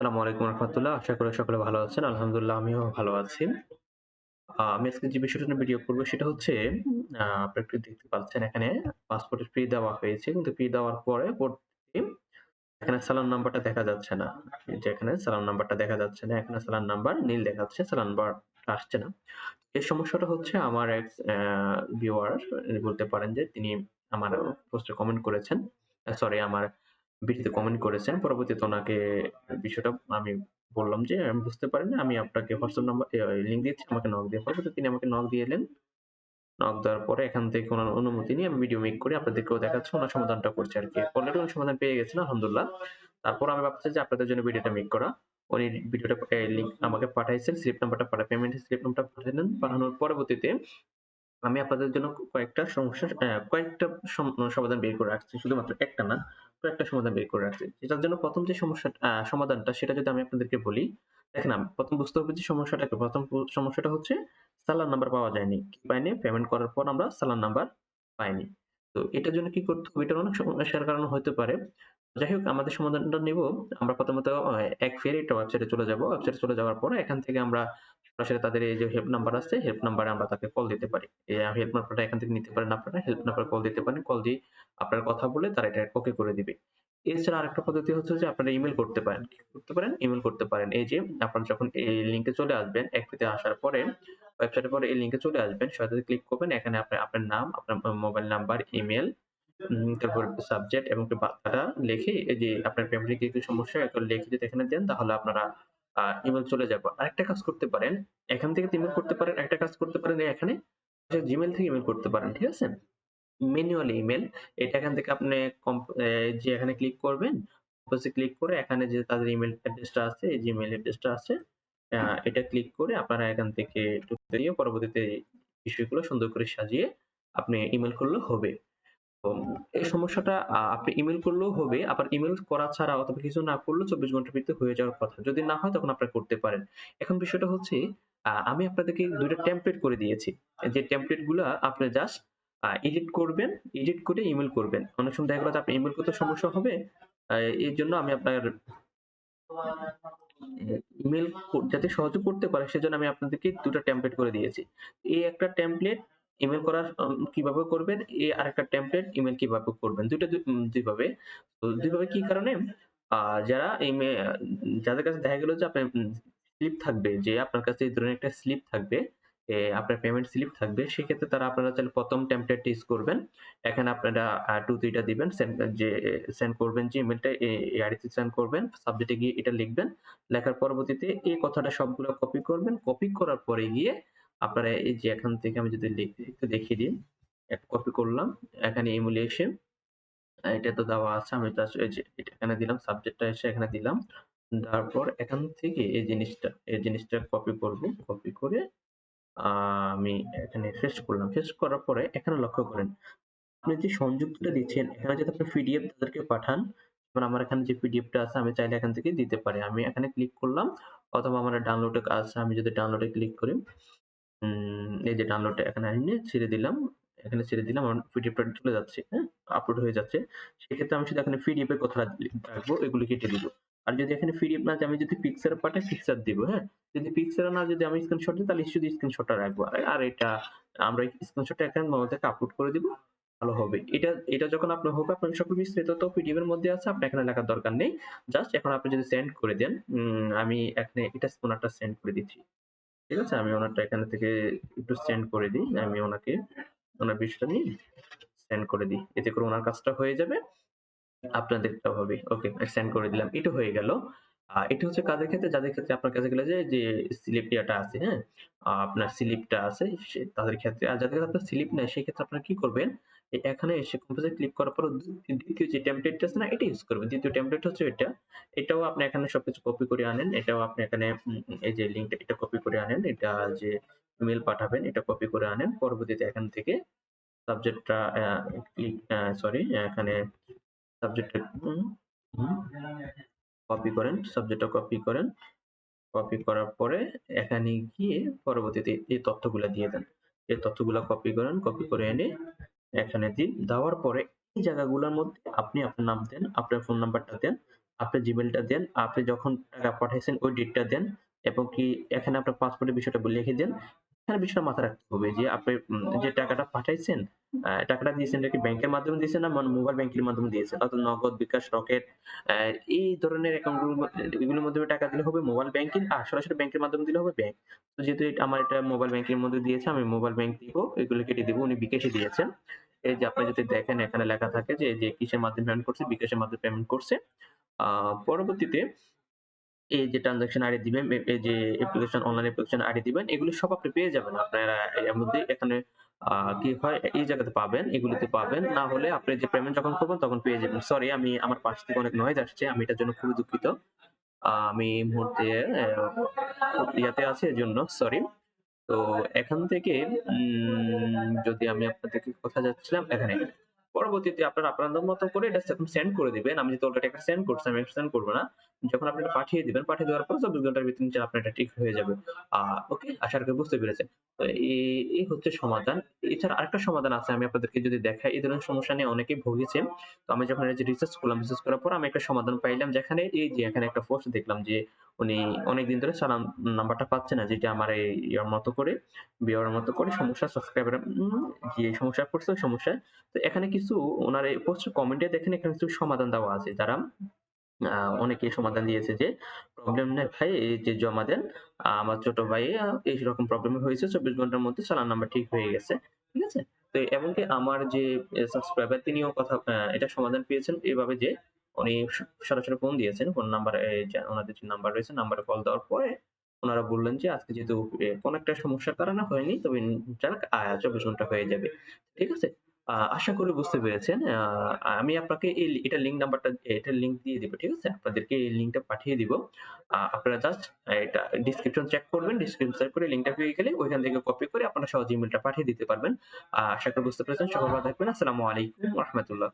আসসালামু আলাইকুম রহমতুল্লাহ। আশা করি সকলে ভালো আছেন। আলহামদুলিল্লাহ আমিও ভালো আছি। আমি আজকে যে বিষয়টা ভিডিও করব সেটা হচ্ছে আপনারা একটু দেখতে পাচ্ছেন এখানে পাসপোর্টের ফি দেওয়া হয়েছে। কিন্তু ফি দেওয়ার পরে এখানে চালান নাম্বারটা দেখা যাচ্ছে না। এই যে এখানে চালান নাম্বারটা দেখা যাচ্ছে না। এখানে চালান নাম্বার নীল দেখাচ্ছে, চালান নাম্বারটা আসছে না। এই সমস্যাটা হচ্ছে আমার এক ভিউয়ার বলতে পারেন যে তিনি আমার পোস্টে কমেন্ট করেছেন। সরি আমার ভিডিওতে কমেন্ট করেছেন। পরবর্তীতে ওনাকে বিষয়টা আমি বললাম যে, "আমি বুঝতে পারিনি। আমি আপনাকে হোয়াটসঅ্যাপ নাম্বার লিঙ্ক দিচ্ছি, আমাকে নক দিয়ে পরবর্তীতে তিনি আমাকে নক দিলেন। নক দেওয়ার পরে এখান থেকে ওনার অনুমতি নিয়ে আমি ভিডিও মেক করে আপনাদেরকেও দেখাচ্ছি। ওনার সমাধানটা করছি আরকি। অলরেডি উনি সমাধান পেয়ে গেছেন আলহামদুলিল্লাহ। তারপর আমি ভাবছি যে আপনাদের জন্য ভিডিওটা মেক করা। উনি ভিডিওটা লিঙ্ক আমাকে পাঠাইছেন। স্লিপ নাম্বারটা পাঠা পেমেন্টের স্লিপ নাম্বারটা পাঠালেন। পাঠানোর পরবর্তীতে আমি আপনাদের জন্য কয়েকটা সমস্যা কয়েকটা সম সমাধান বের করে রাখছি। শুধুমাত্র একটা না, কয়েকটা সমাধান বের করে রাখছি। যেটার জন্য প্রথম যে সমস্যা সমাধানটা সেটা যদি আমি আপনাদেরকে বলি, দেখেন আমি প্রথম বুঝতে হবে যে সমস্যাটাকে প্রথম ১ম সমস্যাটা হচ্ছে সালার নাম্বার পাওয়া যায়নি। কি পাইনি? পেমেন্ট করার পর আমরা সালার নাম্বার পাইনি। তো এটার জন্য কি করতে হবে? এটার অনেক সমস্যার কারণ হতে পারে। যাই হোক আমাদের সমাধানটা নিব। আমরা প্রথমত এক ফের একটা ওয়েবসাইটে চলে যাব। ওয়েবসাইটে চলে যাওয়ার পরে এখান থেকে আমরা সরাসরি তাদের এই যে হেল্প নাম্বার আছে, হেল্প নাম্বারে আমরা তাকে কল দিতে পারি। হেল্প নাম্বারটা এখান থেকে নিতে পারেন আপনারা। হেল্প নাম্বারে কল দিতে পারেন। কল দিয়ে আপনার কথা বলে তারা এটা ওকে করে দিবে। এছাড়া আরেকটা পদ্ধতি হচ্ছে যে আপনারা ইমেল করতে পারেন। করতে পারেন? ইমেল করতে পারেন। এই যে আপনারা যখন এই লিঙ্কে চলে আসবেন, একটিতে আসার পরে ওয়েবসাইটের পরে এই লিঙ্কে চলে আসবেন। সেটাতে ক্লিক করবেন। এখানে আপনার আপনার নাম, আপনার মোবাইল নাম্বার, ইমেইল, উম তারপর সাবজেক্ট এবং কি বার্তাটা লিখে এই যে আপনার পেমেন্টে কি, সমস্যা এগুলো লিখে যদি এখানে দেন তাহলে আপনারা আ ইমেইল চলে যাবে। আরেকটা কাজ করতে পারেন। এখান থেকে ইমেল করতে পারেন। আরেকটা কাজ করতে পারেন এখানে জিমেল থেকে ইমেল করতে পারেন। ঠিক আছে? ম্যানুয়ালি ইমেল এটা এখান থেকে আপনি যে এখানে ক্লিক করবেন। কম্পোজে ক্লিক করে এখানে যে তাদের ইমেইল অ্যাড্রেসটা আছে, এই ইমেইল অ্যাড্রেসটা আছে, এটা ক্লিক করে আপনারা এখান থেকে দিয়ে পরবর্তীতে বিষয়গুলো সুন্দর করে সাজিয়ে আপনি ইমেল করলে হবে। এই সমস্যাটা আপনি ইমেইল করলেও হবে। আবার ইমেল করা ছাড়া অথবা কিছু না করলেও ২৪ ঘণ্টার ভিতরে হয়ে যাওয়ার কথা। যদি না হয় তখন আপনারা করতে পারেন। এখন বিষয়টা হচ্ছে আমি আপনাদেরকে ২ টা টেমপ্লেট করে দিয়েছি। যে টেমপ্লেটগুলা আপনি জাস্ট এডিট করবেন, এডিট করে ইমেল করবেন। অনেক সময় দেখা গেল আপনার ইমেইল করতে সমস্যা হবে। এর জন্য আমি আপনার ইমেল যাতে সহজে করতে পারে সেজন্য আমি আপনাদেরকে ২ টা টেমপ্লেট করে দিয়েছি। এই একটা টেমপ্লেট ইমেইল করার কীভাবে করবেন, এ আরেকটা টেমপ্লেট ইমেল কীভাবে করবেন। ২ টা দু উম ২ ভাবে। তো ২ ভাবে কি কারণে? যারা ইমে যাদের কাছে দেখা গেল যে আপনার স্লিপ থাকবে যে আপনার কাছে এই ধরনের একটা স্লিপ থাকবে, আপনার পেমেন্ট স্লিপ থাকবে। সেক্ষেত্রে তারা আপনারা চাইলে প্রথম টেমপ্লেট ইউজ করবেন। এখানে আপনারা টু 2, 3 টা দিবেন। যে সেন্ড করবেন যে ইমেইলটা এ এই আইডিতে সেন্ড করবেন। সাবজেক্টে গিয়ে এটা লিখবেন। লেখার পরবর্তীতে এই কথাটা সবগুলো কপি করবেন। কপি করার পরে গিয়ে আপনারা এই যে এখান থেকে আমি যদি একটু দেখিয়ে দিই। এক কপি করলাম। এখানে ইমেইলে এসে এটা তো দেওয়া আছে। আমি জাস্ট এই যে এখানে দিলাম। সাবজেক্টটা এসে এখানে দিলাম। তারপর এখান থেকে এই জিনিসটা, এই জিনিসটা কপি করব। কপি করে আমি এখানে পেস্ট করলাম। পেস্ট করার পরে এখানে লক্ষ্য করেন। আপনি যে সংযুক্তটা দিচ্ছেন এখানে যদি আপনি পিডিএফ তাদেরকে পাঠান, যেমন আমার এখানে যে পিডিএফটা আছে আমি চাইলে এখান থেকে দিতে পারি। আমি এখানে ক্লিক করলাম অথবা আমার ডাউনলোডে আছে। আমি যদি ডাউনলোডে ক্লিক করি, এই যে ডাউনলোডটা এখানে এনে ছেড়ে দিলাম। এখানে ছেড়ে দিলাম। আমার পিডিএফটা চলে যাচ্ছে, হ্যাঁ? আপলোড হয়ে যাচ্ছে। সেক্ষেত্রে আমি শুধু এখানে পিডিএফ এর কথা রাখব, এগুলো কেটে দিব। আর যদি এখানে পিডিএফ না আমি যদি পিকচার পাঠাই পিকচার দিব, হ্যাঁ? যদি পিকচার না যদি আমি স্ক্রিনশট দিই তাহলে শুধু স্ক্রিনশটটা রাখব। আর এটা আমরা স্ক্রিনশটটা এখানে থেকে আপলোড করে দিব। ভালো হবে। এটা এটা যখন আপনার হবে আপনার সকল বিস্তারিত তো পিডিএফ এর মধ্যে আছে। আপনার এখানে লেখার দরকার নেই। জাস্ট এখন আপনি যদি সেন্ড করে দেন, আমি এখানে এটা ওনারটা সেন্ড করে দিচ্ছি। ঠিক আছে? আমি ওনারটা এখান থেকে একটু সেন্ড করে দিই। আমি ওনাকে ওনার বিষয়টা নিয়ে সেন্ড করে দিই। এতে করে ওনার কাজটা হয়ে যাবে। আপনাদেরটাও হবে। ওকে সেন্ড করে দিলাম। এটা হয়ে গেল। এটা হচ্ছে কাদের ক্ষেত্রে? যাদের ক্ষেত্রে আপনার কাছে গেলে যে, স্লিপ ইয়াটা আছে, হ্যাঁ? আপনার স্লিপটা আছে তাদের ক্ষেত্রে। আর যাদের কাছে আপনার স্লিপ নাই সেক্ষেত্রে আপনারা কি করবেন? এখানে এসে কম্পোজে ক্লিক করার পর দ্বিতীয় যে টেমপ্লেটটা আছে না এটা ইউজ করবেন। দ্বিতীয় টেমপ্লেট হচ্ছে এটা। এটাও আপনি এখানে সবকিছু কপি করে আনেন। এটাও আপনি এখানে এই যে লিঙ্কটা এটা কপি করে আনেন। এটা যে ইমেইল পাঠাবেন এটা কপি করে আনেন। পরবর্তীতে এখান থেকে সাবজেক্টটা ক্লিক সরি এখানে সাবজেক্টটা কপি করেন। সাবজেক্টটা কপি করেন। কপি করার পরে এখানে গিয়ে পরবর্তীতে এই তথ্যগুলা দিয়ে দেন। এই তথ্যগুলা কপি করেন। কপি করে এনে এখানে দিন। দেওয়ার পরে এই জায়গাগুলোর মধ্যে আপনি আপনার নাম দেন, আপনার ফোন নাম্বারটা দেন। আপনি জিমেইলটা দেন। আপনি যখন টাকা পাঠাইছেন ওই ডেটটা দেন এবং কি এখানে আপনার পাসপোর্টের বিষয়টা লিখে দেন। এখানে বিষয়টা মাথায় রাখতে হবে যে আপনি যে টাকাটা পাঠাইছেন, টাকাটা দিয়েছেন এটা কি ব্যাংকের মাধ্যমে দিয়েছেন না মানে মোবাইল ব্যাংকের মাধ্যমে দিয়েছেন? অর্থাৎ নগদ, বিকাশ, রকেট এই ধরনের অ্যাকাউন্টগুলোর মধ্যে এগুলোর মাধ্যমে টাকা দিলে হবে মোবাইল ব্যাংকিং আর সরাসরি ব্যাংকের মাধ্যমে দিলে হবে ব্যাংক। তো যেহেতু আমার এটা মোবাইল ব্যাংকের মধ্যে দিয়েছে আমি মোবাইল ব্যাংক দিব, এগুলো কেটে দিব। উনি বিকাশে দিয়েছেন। এই যে আপনি যদি দেখেন এখানে লেখা থাকে যে, যে কিসের মাধ্যমে পেমেন্ট করছে, বিকাশের মাধ্যমে পেমেন্ট করছে। পরবর্তীতে এই যে ট্রান্সেকশন আইডি দিবেন, এই যে অ্যাপ্লিকেশন অনলাইন অ্যাপ্লিকেশন আইডি দিবেন, এগুলো সব আপনি পেয়ে যাবেন। আপনারা এর মধ্যে এখানে কি হয় এই জায়গাতে পাবেন, এগুলোতে পাবেন। না হলে আপনি যে পেমেন্ট যখন করবেন তখন পেয়ে যাবেন। সরি আমি আমার পাশ থেকে অনেক নয়েজ আসছে। আমি এটার জন্য খুবই দুঃখিত। আমি মুহূর্তে ইয়াতে আছি এজন্য সরি। তো এখান থেকে যদি আমি আপনাদেরকে কোথায় যাচ্ছিলাম? এখানে। পরবর্তীতে আপনারা আপনাদের মতো করে এটা সেন্ড করে দিবেন। আমি যেহেতু অলরেডি একটা সেন্ড করছি, আমি সেন্ড করব না। যখন আপনি এটা পাঠিয়ে দিবেন, পাঠিয়ে দেওয়ার পর ২৪ ঘণ্টার ভিতরে আপনার এটা ঠিক হয়ে যাবে। ওকে? আশা করি বুঝতে পেরেছেন। এই, হচ্ছে সমাধান। এছাড়া আরেকটা সমাধান আছে আমি আপনাদেরকে যদি দেখাই, এই ধরনের সমস্যা নিয়ে অনেকেই ভুগেছেন। তো আমি যখন যে রিসার্চ করলাম, রিসার্চ করার পর আমি একটা সমাধান পাইলাম যেখানে এই যে এখানে একটা পোস্ট দেখলাম যে উনি অনেকদিন ধরে চালান নাম্বারটা পাচ্ছে না যেটা আমার এই ইয়ার মতো করে, বিয়ের মতো করে সমস্যা সাবস্ক্রাইবার যে সমস্যা পড়ছে ওই সমস্যায়। তো এখানে কিছু ওনার এই পোস্টের কমেন্টে দেখেন এখানে কিছু সমাধান দেওয়া আছে। যারা আ অনেকেই সমাধান দিয়েছে যে, "প্রবলেম নাই ভাই এই যে জমা দেন। আমার ছোট ভাই এইরকম প্রবলেম হয়েছে ২৪ ঘণ্টার মধ্যে চালান নাম্বার ঠিক হয়ে গেছে।" ঠিক আছে? তো এবং কি আমার যে সাবস্ক্রাইবার তিনিও কথা এটা সমাধান পেয়েছেন এভাবে যে উনি সরাসরি ফোন দিয়েছেন। ফোন নাম্বার ওনাদের যে নাম্বার রয়েছে নাম্বারে কল দেওয়ার পরে ওনারা বললেন যে, "আজকে যেহেতু কোনো একটা সমস্যার কারণে হয়নি তবে যাক ২৪ ঘণ্টা হয়ে যাবে।" ঠিক আছে? আশা করি বুঝতে পেরেছেন। আমি আপনাকে এই এটা লিঙ্ক নাম্বারটা এটা লিঙ্ক দিয়ে দিব। ঠিক আছে? আপনাদেরকে এই লিঙ্কটা পাঠিয়ে দিব। আপনারা জাস্ট এটা ডেসক্রিপশন চেক করবেন। ডেসক্রিপশন চেক করে লিঙ্কটা পেয়ে গেলে ওইখান থেকে কপি করে আপনারা সহজেই ইমেলটা পাঠিয়ে দিতে পারবেন। আশা করি বুঝতে পেরেছেন। সকল ভালো থাকবেন। আসসালামু আলাইকুম রাহমাতুল্লাহ।